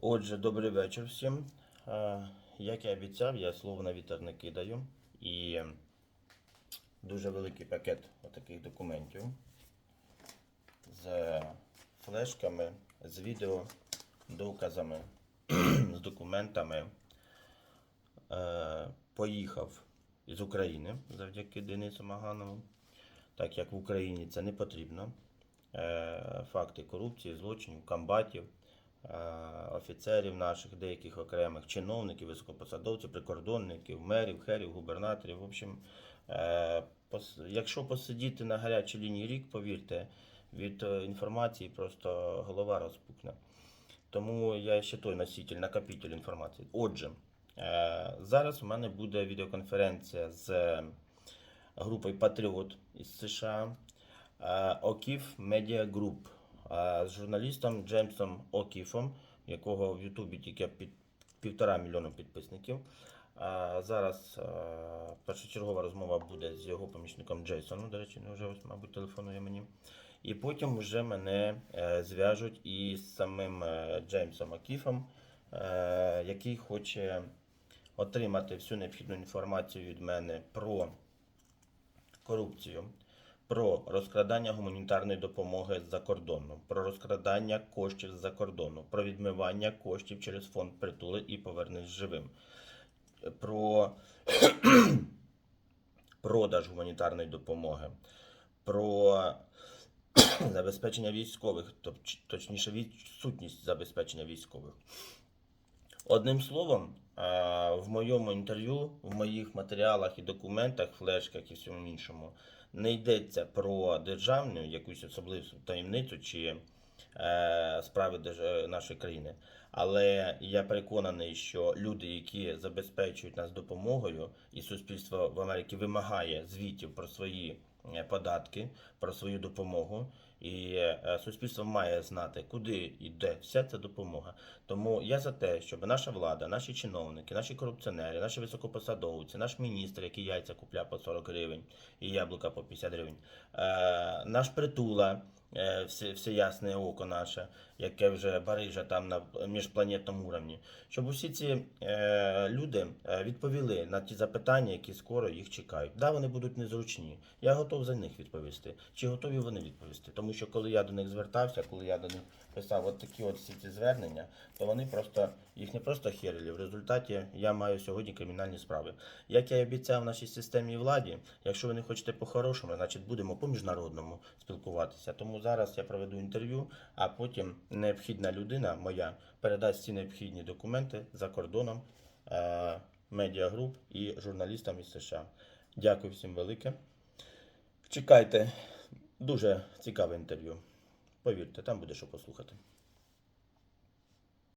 Отже, добрий вечір всім. Е, Як я обіцяв, я слово на вітер не кидаю. І дуже великий пакет таких документів з флешками, з відео, доказами, з документами. Е, Поїхав з України завдяки Денису Маганову, так як в Україні це не потрібно. Е, Факти корупції, злочинів, комбатів офіцерів наших, деяких окремих чиновників, високопосадовців, прикордонників, мерів, херів, губернаторів. В общем, е, якщо посидіти на гарячій лінії рік, повірте, від е, інформації просто голова розпукне. Тому я ще той носитель, накопитель інформації. Отже, е, зараз у мене буде відеоконференція з групою Патріот із США, е, Окіф Media Group е, з журналістом Джеймсом Окіфом, якого в Ютубі тільки під півтора мільйона підписників. Зараз першочергова розмова буде з його помічником Джейсоном. До речі, він вже ось, мабуть, телефонує мені. І потім вже мене е, зв'яжуть із самим е, Джеймсом Окіфом, е, який хоче отримати всю необхідну інформацію від мене про корупцію, про розкрадання гуманітарної допомоги з-за кордону, про розкрадання коштів з-за кордону, про відмивання коштів через фонд притули і повернись живим, про продаж гуманітарної допомоги, про забезпечення військових, точніше відсутність забезпечення військових. Одним словом, е, в моєму інтерв'ю, в моїх матеріалах і документах, флешках і всьому іншому, не йдеться про державну якусь особливу таємницю чи справи нашої країни. Але я переконаний, що люди, які забезпечують нас допомогою, і суспільство в Америці вимагає звітів про свої е, податки, про свою допомогу. І е, суспільство має знати, куди йде вся ця допомога. Тому я за те, щоб наша влада, наші чиновники, наші корупціонери, наші високопосадовці, наш міністр, який яйця купляє по 40 гривень і яблука по 50 гривень, е, наш притула, е, все, все ясне око наше, яке вже барижа там на міжпланетному уровні, щоб усі ці е, люди е, відповіли на ті запитання, які скоро їх чекають. Да, вони будуть незручні. Я готов за них відповісти. Чи готові вони відповісти? Тому що коли я до них звертався, коли я до них писав от такі от всі ці звернення, то вони просто їх не просто херили. В результаті я маю сьогодні кримінальні справи. Як я і обіцяв нашій системі владі, якщо ви не хочете по-хорошому, значить будемо по-міжнародному спілкуватися. Тому зараз я проведу інтерв'ю, а потім необхідна людина моя передасть ці необхідні документи за кордоном медіагруп і журналістам із США. Дякую всім велике. Чекайте, дуже цікаве інтерв'ю. Повірте, там буде що послухати.